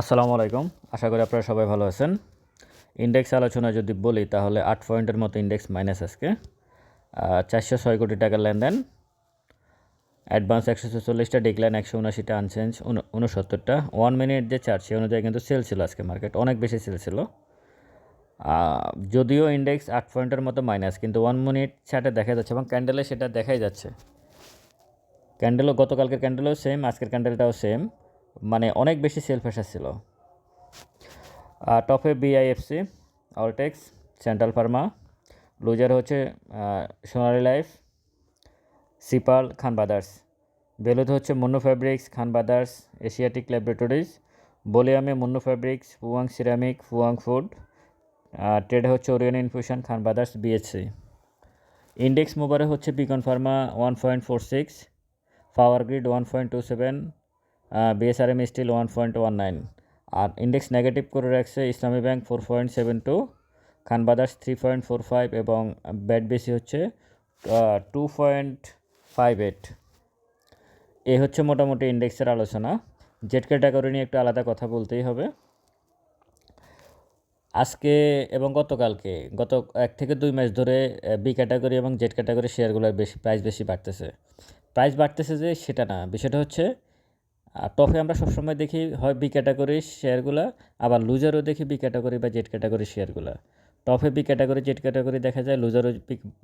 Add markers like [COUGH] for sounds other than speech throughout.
আসসালামু আলাইকুম। আশা করি আপনারা সবাই ভালো আছেন। ইন্ডেক্স আলোচনা যদি বলি, তাহলে আট পয়েন্টের মতো ইন্ডেক্স মাইনাস আজকে। চারশো ছয় কোটি টাকার লেনদেন। অ্যাডভান্স একশো ছেচল্লিশটা ডিক্লাইন একশো উনাশিটা আনচেঞ্জ উনসত্তরটা। ওয়ান মিনিট যে চার্জ সে অনুযায়ী কিন্তু সেল ছিল আজকে মার্কেট অনেক বেশি সেল ছিল। যদিও ইন্ডেক্স আট পয়েন্টের মতো মাইনাস কিন্তু ওয়ান মিনিট চার্টে দেখা যাচ্ছে এবং ক্যান্ডেলে সেটা দেখাই যাচ্ছে। ক্যান্ডেলও গতকালকের ক্যান্ডেলও সেম আজকের ক্যান্ডেলটাও সেম মানে অনেক বেশি সেল প্রেশার ছিল টপে BIFC Alltex central pharma loser হচ্ছে সোনালী লাইফ সিপাল খান ব্রাদার্স বেলুতে হচ্ছে Monno fabrics Khan brothers Asiatic laboratories বলিয়ামে Monno fabrics Fuwang ceramic Fuwang food trade হচ্ছে Orion infusion Khan brothers BSC index মুবারে হচ্ছে Beacon pharma one point four six power grid one point two seven BSRM steel one point one nine আর index negative করে রাখছে Islami bank four point seven two Khan brothers three point four five এবং bat বেশি হচ্ছে two point five eight এ হচ্ছে মোটামুটি ইন্ডেক্সের আলোচনা। Z category নিয়ে একটু আলাদা কথা বলতেই হবে। আজকে এবং গতকালকে, গত এক থেকে দুই মাস ধরে বি ক্যাটাগরি এবং জেড ক্যাটাগরি শেয়ারগুলোর বেশি প্রাইস বেশি বাড়তেছে। প্রাইস বাড়তেছে যে সেটা না, বিষয়টা হচ্ছে আর টপে আমরা সবসময় দেখি হয় বি ক্যাটাগরির শেয়ারগুলো, আবার লুজারও দেখি বি ক্যাটাগরি বা জেড ক্যাটাগরির শেয়ারগুলো। টপে বি ক্যাটাগরি জেড ক্যাটাগরি দেখা যায় লুজারও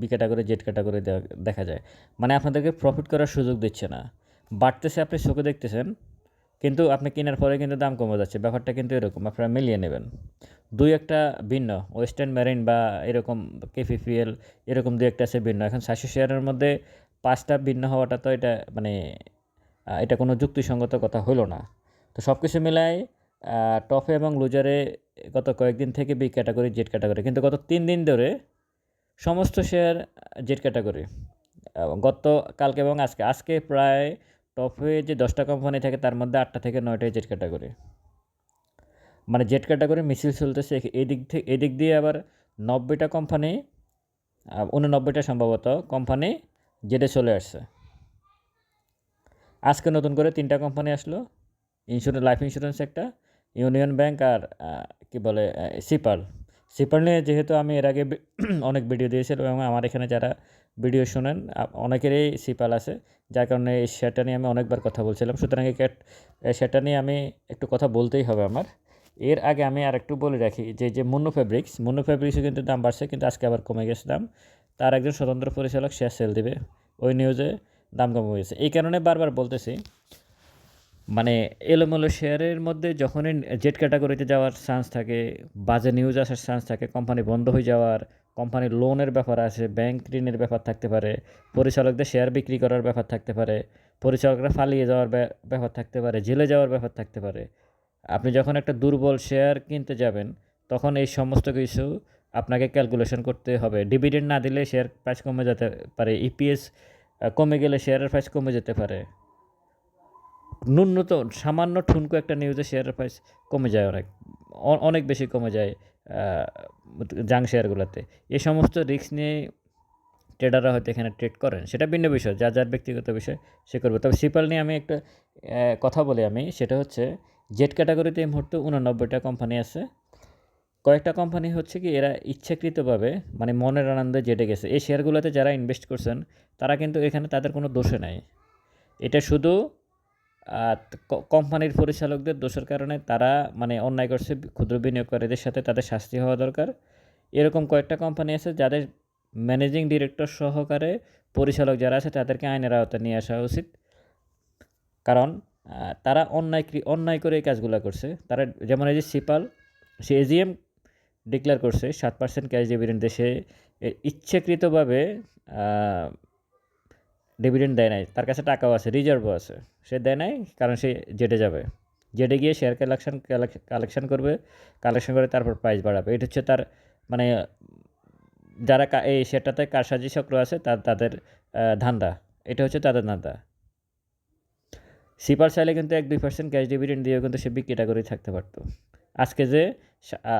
বি ক্যাটাগরি জেড ক্যাটাগরি দেখা যায়। মানে আপনাদেরকে প্রফিট করার সুযোগ দিচ্ছে না। বাড়তেছে, আপনি চোখে দেখতেছেন, কিন্তু আপনি কেনার পরে কিন্তু দাম কমে যাচ্ছে। ব্যাপারটা কিন্তু এরকম, আপনারা মিলিয়ে নেবেন। দুই একটা ভিন্ন ওয়েস্টার্ন মেরিন বা এরকম কেফিপিএল এরকম দুই একটা আছে ভিন্ন। এখন সাতশো শেয়ারের মধ্যে পাঁচটা ভিন্ন হওয়াটা তো এটা মানে এটা কোনো যুক্তিসঙ্গত কথা হলো না। তো সব কিছু মিলাই টপে এবং লুজারে গত কয়েকদিন থেকে বি ক্যাটাগরি জেড ক্যাটাগরি কিন্তু গত তিন দিন ধরে সমস্ত শেয়ার জেড ক্যাটাগরি গত কালকে এবং আজকে। আজকে প্রায় টপে যে দশটা কোম্পানি থাকে, তার মধ্যে আটটা থেকে নয়টাই জেড ক্যাটাগরি মানে জেড ক্যাটাগরি মিছিল চলতেছে এদিক থেকে এদিক দিয়ে আবার নব্বইটা কোম্পানি উননব্বইটা সম্ভবত কোম্পানি জেডে চলে আসছে। আজকে নতুন করে তিনটা কোম্পানি আসলো ইন্স্যুরেন্স লাইফ ইন্স্যুরেন্স একটা ইউনিয়ন ব্যাংক আর কি বলে সিপাল সিপাল নিয়ে যেহেতু আমি এর আগে [CLEARS THROAT] অনেক ভিডিও দিয়েছিলাম এবং আমার এখানে যারা ভিডিও শোনেন অনেকেরই সিপাল আছে, যার কারণে এই শেয়ারটা নিয়ে আমি অনেকবার কথা বলছিলাম। সুতরাং এই শেয়ারটা নিয়ে আমি একটু কথা বলতেই হবে আমার। এর আগে আমি আর একটু বলে রাখি যে যে মুন্নু ফ্যাব্রিক্স মুন্নু ফ্যাব্রিক্সে কিন্তু দাম বাড়ছে, কিন্তু আজকে আবার কমে গেছে দাম। তার একজন স্বতন্ত্র পরিচালক শেয়ার সেল দিবে। ওই নিউজে দাম কমে গেছে। এই কারণে বারবার বলতেছি মানে এলোমেলো শেয়ারের মধ্যে যখনই জেড ক্যাটাগরিতে যাওয়ার চান্স থাকে, বাজে নিউজ আসার চান্স থাকে কোম্পানি বন্ধ হয়ে যাওয়ার কোম্পানির লোনের ব্যাপার আছে ব্যাংক ঋণের ব্যাপার থাকতে পারে, পরিচালকদের শেয়ার বিক্রি করার ব্যাপার থাকতে পারে, পরিচালকরা ফালিয়ে যাওয়ার ব্যা- ব্যাপার থাকতে পারে, জেলে যাওয়ার ব্যাপার থাকতে পারে। আপনি যখন একটা দুর্বল শেয়ার কিনতে যাবেন, তখন এই সমস্ত কিছু আপনাকে ক্যালকুলেশন করতে হবে। ডিভিডেন্ড না দিলে শেয়ার প্রাইস কমে যেতে পারে। ইপিএস কমে গেলে শেয়ারের প্রাইস কমে যেতে পারে। ন্যূনতম, সামান্য ঠুনকো একটা নিউজে শেয়ারের প্রাইস কমে যায় অনেক অনেক বেশি কমে যায় জাং শেয়ারগুলোতে এই সমস্ত রিস্ক নিয়ে ট্রেডাররা হয়তো এখানে ট্রেড করেন। সেটা ভিন্ন বিষয় যা যার ব্যক্তিগত বিষয় সে করবে। তবে সিপাল নিয়ে আমি একটা কথা বলি আমি, সেটা হচ্ছে জেড ক্যাটাগরিতে এই মুহূর্তে উননব্বইটা কোম্পানি আছে। কয়েকটা কোম্পানি হচ্ছে কি, এরা ইচ্ছাকৃতভাবে মানে মনের আনন্দে জেটে গেছে। এই শেয়ারগুলোতে যারা ইনভেস্ট করছেন, তারা কিন্তু এখানে তাদের কোনো দোষে নাই। এটা শুধু কোম্পানির পরিচালকদের দোষের কারণে তারা মানে অন্যায় করছে, ক্ষুদ্র বিনিয়োগকারীদের সাথে তাদের শাস্তি হওয়া দরকার। এরকম কয়েকটা কোম্পানি আছে যাদের ম্যানেজিং ডিরেক্টর সহকারে পরিচালক যারা আছে, তাদেরকে আইনের আওতায় নিয়ে আসা উচিত। কারণ তারা অন্যায় অন্যায় করে এই কাজগুলো করছে। তারা, যেমন এই যে সিপাল সে এজিএম ডিক্লেয়ার করছে, সাত পার্সেন্ট ক্যাশ ডিভিডেন্ড দেশে ইচ্ছাকৃতভাবে ডিভিডেন্ড দেয় নাই। তার কাছে টাকাও আছে রিজার্ভও আছে। সে দেয় নাই, কারণ সে জেটে যাবে। জেটে গিয়ে শেয়ার কালেকশন কালেকশন করবে কালেকশন করে তারপর প্রাইস বাড়াবে। এটা হচ্ছে তার মানে যারা এই শেয়ারটাতে কারসাজি চক্র আছে তাদের ধান্দা। এটা হচ্ছে তাদের ধান্দা। সিপার চাইলে কিন্তু এক দুই পার্সেন্ট ক্যাশ ডিভিডেন্ড দিয়েও কিন্তু সে বিক্রিটা করে থাকতে পারতো। আজকে যে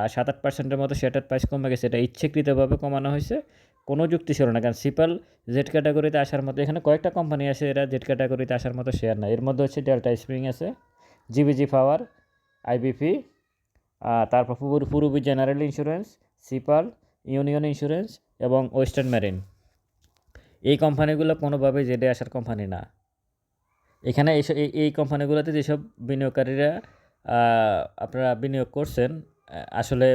সাত আট পার্সেন্টের মতো শেয়ারটার প্রাইস কমে গেছে, এটা ইচ্ছাকৃতভাবে কমানো হয়েছে, কোনো যুক্তি ছিল না। কারণ সিপাল জেড ক্যাটাগরিতে আসার মতো, এখানে কয়েকটা কোম্পানি আছে, এরা জেড ক্যাটাগরিতে আসার মতো শেয়ার না এর মধ্যে হচ্ছে ডেল্টা স্প্রিং আছে জিবিজি পাওয়ার আইবিপি তারপর পূর- পূর্বী জেনারেল ইন্স্যুরেন্স সিপাল ইউনিয়ন ইন্স্যুরেন্স এবং ওয়েস্টার্ন মেরিন এই কোম্পানিগুলো কোনোভাবেই জেডে আসার কোম্পানি না। এখানে এই- এই কোম্পানিগুলোতে যেসব বিনিয়োগকারীরা আপনারা বিনিয়োগ করছেন আসলে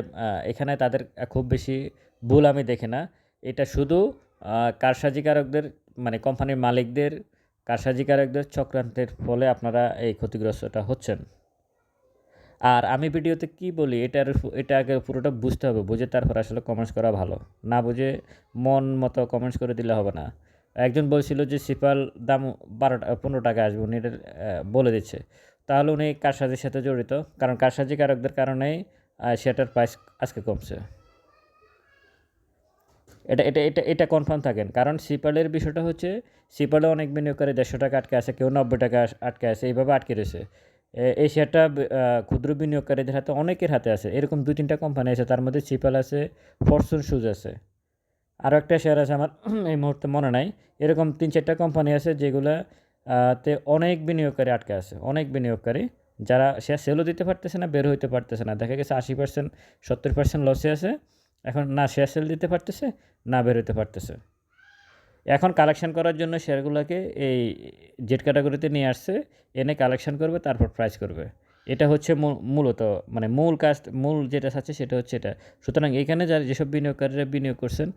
এখানে তাদের খুব বেশি ভুল আমি দেখি না। এটা শুধু কারসাজিকারকদের মানে কোম্পানির মালিকদের, কারসাজিকারকদের চক্রান্তের ফলে আপনারা এই ক্ষতিগ্রস্তটা হচ্ছেন। আর আমি ভিডিওতে কি বলি, এটার এটা আগে পুরোটা বুঝতে হবে, বুঝে তারপর আসলে কমেন্টস করা ভালো। না বুঝে মন মতো কমেন্টস করে দিলে হবে না। একজন বলছিল যে, সিপাল দাম বারো পনেরো টাকা আসবে। উনি বলে দিচ্ছে। তাহলে উনি কারসাজির সাথে জড়িত। কারণ কারসাজি কারকদের কারণেই সেটার প্রাইস আজকে কমছে। এটা এটা এটা এটা কনফার্ম থাকেন। কারণ সিপালের বিষয়টা হচ্ছে সিপালে অনেক বিনিয়োগকারী দেড়শো টাকা আটকে আছে, কেউ নব্বই টাকা আটকে আছে, এইভাবে আটকে রয়েছে। এই শেয়ারটা ক্ষুদ্র বিনিয়োগকারীদের হাতে অনেকের হাতে আছে। এরকম দুই, তিনটা কোম্পানি আছে, তার মধ্যে সিপাল আছে ফরচুন শুজ আছে। আরও একটা শেয়ার আছে আমার, এই মুহূর্তে মনে নাই। এরকম তিন, চারটা কোম্পানি আছে যেগুলা তে অনেক বিনিয়োগকারী আটকে আছে, অনেক বিনিয়োগকারী যারা শেয়ার সেলও দিতে পারতেছে না, বের হইতে পারতেছে না। দেখা গেছে আশি পার্সেন্ট সত্তর পার্সেন্ট লসে আছে, এখন না শেয়ার সেল দিতে পারতেছে, না বের হইতে পারতেছে। এখন কালেকশন করার জন্য শেয়ারগুলোকে এই জেট ক্যাটাগরিতে নিয়ে আসছে, এনে কালেকশন করবে, তারপর প্রাইস করবে। এটা হচ্ছে মূলত মানে মূল কাজ, মূল যেটা আছে সেটা হচ্ছে এটা। সুতরাং এখানে যারা যেসব বিনিয়োগকারীরা বিনিয়োগ করছেন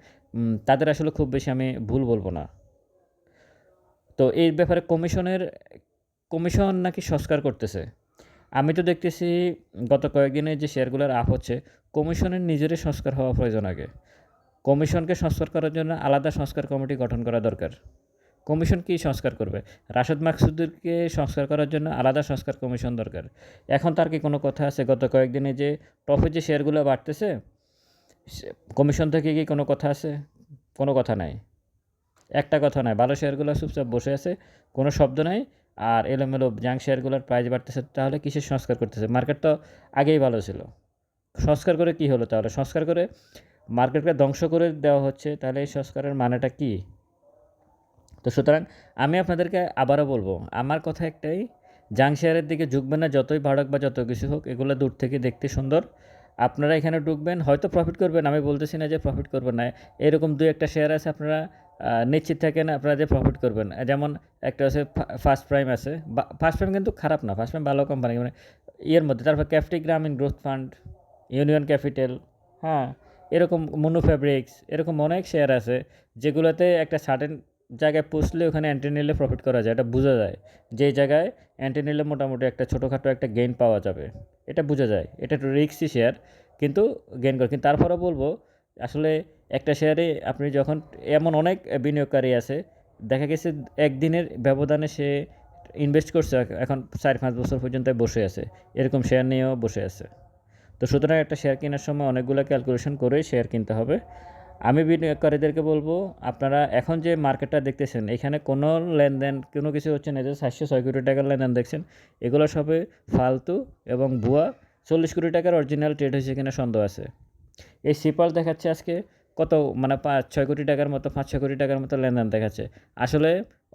তাদের আসলে খুব বেশি আমি ভুল বলব না। তো এই ব্যাপারে কমিশনের, কমিশন নাকি সংস্কার করতেছে। আমি তো দেখতেছি গত কয়েকদিনে যে শেয়ারগুলোর আপ হচ্ছে, কমিশনের নিজেরই সংস্কার হওয়া প্রয়োজন আগে। কমিশনকে সংস্কার করার জন্য আলাদা সংস্কার কমিটি গঠন করা দরকার। কমিশন কি সংস্কার করবে? রাশেদ মাকসুদুরকে সংস্কার করার জন্য আলাদা সংস্কার কমিশন দরকার। এখন তার কি কোনো কথা আছে? গত কয়েকদিনে যে টপে যে শেয়ারগুলো বাড়তেছে কমিশন থেকে কি কোনো কথা আছে? কোনো কথা নাই। একটা কথা নয়, ভালো শেয়ারগুলো চুপচাপ বসে আছে, কোনো শব্দ নাই, আর এলোমেলো জাং শেয়ারগুলোর প্রাইস বাড়তেছে, তাহলে কিসের সংস্কার করতেছে? মার্কেট তো আগেই ভালো ছিল। সংস্কার করে কি হলো তাহলে? সংস্কার করে মার্কেটকে ধ্বংস করে দেওয়া হচ্ছে, তাহলে এই সংস্কারের মানেটা কি? তো সুতরাং আমি আপনাদেরকে আবারও বলব, আমার কথা একটাই জাং শেয়ারের দিকে ঝুঁকবেন না, যতই ভাড়ক বা যত কিছু হোক, এগুলো দূর থেকে দেখতে সুন্দর। আপনারা এখানে ঢুকবেন, হয়তো প্রফিট করবেন, আমি বলতেছি না যে প্রফিট করবেন না। এরকম দু একটা শেয়ার আছে, আপনারা নিশ্চিত থাকেন আপনারা যে প্রফিট করবেন। যেমন একটা আছে ফার্স্ট প্রাইম আছে ফার্স্ট প্রাইম কিন্তু খারাপ না ফার্স্ট প্রাইম ভালো কোম্পানি মানে ইয়ের মধ্যে, তারপর ক্যাফটি গ্রামীণ গ্রোথ ফান্ড ইউনিয়ন ক্যাপিটাল হ্যাঁ এরকম মনু ফ্যাব্রিক্স এরকম অনেক শেয়ার আছে, যেগুলোতে একটা সার্টেন জায়গায় পুষলে ওখানে অ্যান্টি নিলে প্রফিট করা যায়, এটা বোঝা যায়। যে জায়গায় অ্যান্টি নিলে মোটামুটি একটা ছোটোখাটো একটা গেইন পাওয়া যাবে। এটা বোঝা যায়। এটা একটু রিক্সি শেয়ার কিন্তু গেন করে। কিন্তু তারপরে বলব, আসলে একটা শেয়ারে আপনি যখন, এমন অনেক বিনিয়োগকারী আছে, দেখা গেছে একদিনের ব্যবধানে সে ইনভেস্ট করছে, এখন চার পাঁচ বছর পর্যন্ত বসে আছে। এরকম শেয়ার নিয়েও বসে আছে। তো সুতরাং একটা শেয়ার কেনার সময় অনেকগুলো ক্যালকুলেশন করে শেয়ার কিনতে হবে। আমি বিনিয়োগকারীদেরকে বলব, আপনারা এখন যে মার্কেটটা দেখতেছেন, এখানে কোনো লেনদেন, কোনো কিছু হচ্ছে না যে সাতশো ছয় কোটি টাকার লেনদেন দেখছেন, এগুলো সবে ফালতু এবং ভুয়া। চল্লিশ কোটি টাকার অরিজিনাল ট্রেড হয়েছে কিনা সন্দেহ আছে। এই সিপাল দেখাচ্ছে আজকে কত মানে পাঁচ ছয় কোটি টাকার মতো পাঁচ ছয় কোটি টাকার মতো লেনদেন দেখাচ্ছে। আসলে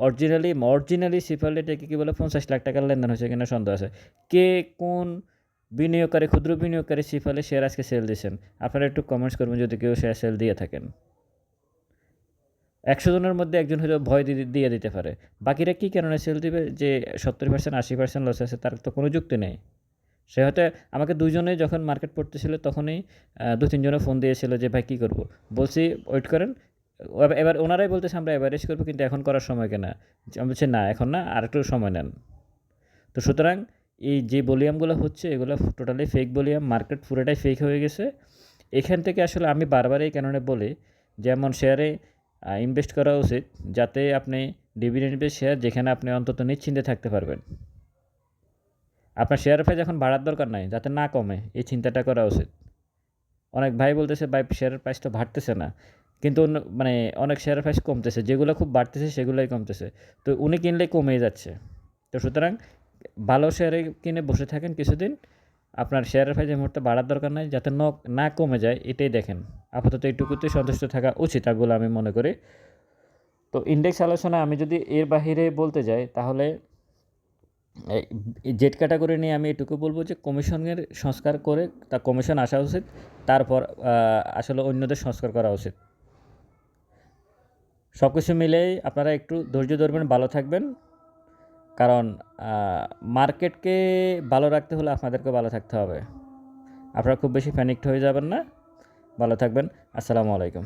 অরিজিনালি অরিজিনালি সিপাল কী বলে পঞ্চাশ লাখ টাকার লেনদেন হয়েছে কিনা সন্দেহ আছে। কে কোন বিনিয়োগকারী, ক্ষুদ্র বিনিয়োগকারী সিফালে শেয়ার আজকে সেল দিয়েছেন। আপনারা একটু কমেন্টস করবেন যদি কেউ শেয়ার সেল দিয়ে থাকেন। একশো জনের মধ্যে একজন হয়তো ভয় দিয়ে দিতে পারে। বাকিরা কী কারণে সেল দিবে? যে সত্তর পার্সেন্ট আশি পার্সেন্ট লস আছে, তার তো কোনো যুক্তি নেই। সে হয়তো আমাকে দুজনে যখন মার্কেট পড়তেছিল তখনই দু তিনজনে ফোন দিয়েছিল যে, ভাই, কী করব? বলছি ওয়েট করেন। এবার- ওনারাই বলতেছে, আমরা এভারেজ করব, কিন্তু এখন করার সময় কেনা? আমি বলছি, না, এখন না, আর একটু সময় নেন। তো সুতরাং এই যে ভলিউমগুলো হচ্ছে, এগুলো টোটালি ফেক ভলিউম মার্কেট পুরোটাই ফেক হয়ে গেছে। এখান থেকে আসলে আমি বারবার এই কারণে বলি, যেমন শেয়ারে ইনভেস্ট করা উচিত, যাতে আপনি ডিভিডেন্ড বেস শেয়ার যেখানে আপনি অন্তত নিশ্চিন্তে থাকতে পারবেন। আপনার শেয়ার প্রাইস এখন বাড়ার দরকার নাই, যাতে না কমে, এই চিন্তাটা করা উচিত। অনেক ভাই বলতেছে, ভাই শেয়ারের প্রাইস তো বাড়তেছে না। কিন্তু মানে অনেক শেয়ারের প্রাইস কমতেছে, যেগুলো খুব বাড়তেছে, সেগুলোই কমতেছে। তো উনি কিনলে কমেই যাচ্ছে। তো সুতরাং ভালো শেয়ারে কিনে বসে থাকেন কিছুদিন, আপনার শেয়ারের প্রাইস মুহূর্তে বাড়ার দরকার নাই, যাতে ন না কমে যায়, এটাই দেখেন। আপাতত এইটুকুতেই সন্তুষ্ট থাকা উচিত বলে আমি মনে করি। তো ইন্ডেক্স আলোচনা আমি যদি এর বাহিরে বলতে যাই, তাহলে জেড ক্যাটাগরি নিয়ে আমি এটুকু বলব যে কমিশনের সংস্কার করে তা কমিশন আসা উচিত, তারপর আসলে অন্যদের সংস্কার করা উচিত। সব কিছু মিলেই আপনারা একটু ধৈর্য ধরবেন, ভালো থাকবেন। কারণ মার্কেটকে ভালো রাখতে হলে আপনাদেরকে ভালো থাকতে হবে। আপনারা খুব বেশি প্যানিকড হয়ে যাবেন না। ভালো থাকবেন। আসসালামু আলাইকুম।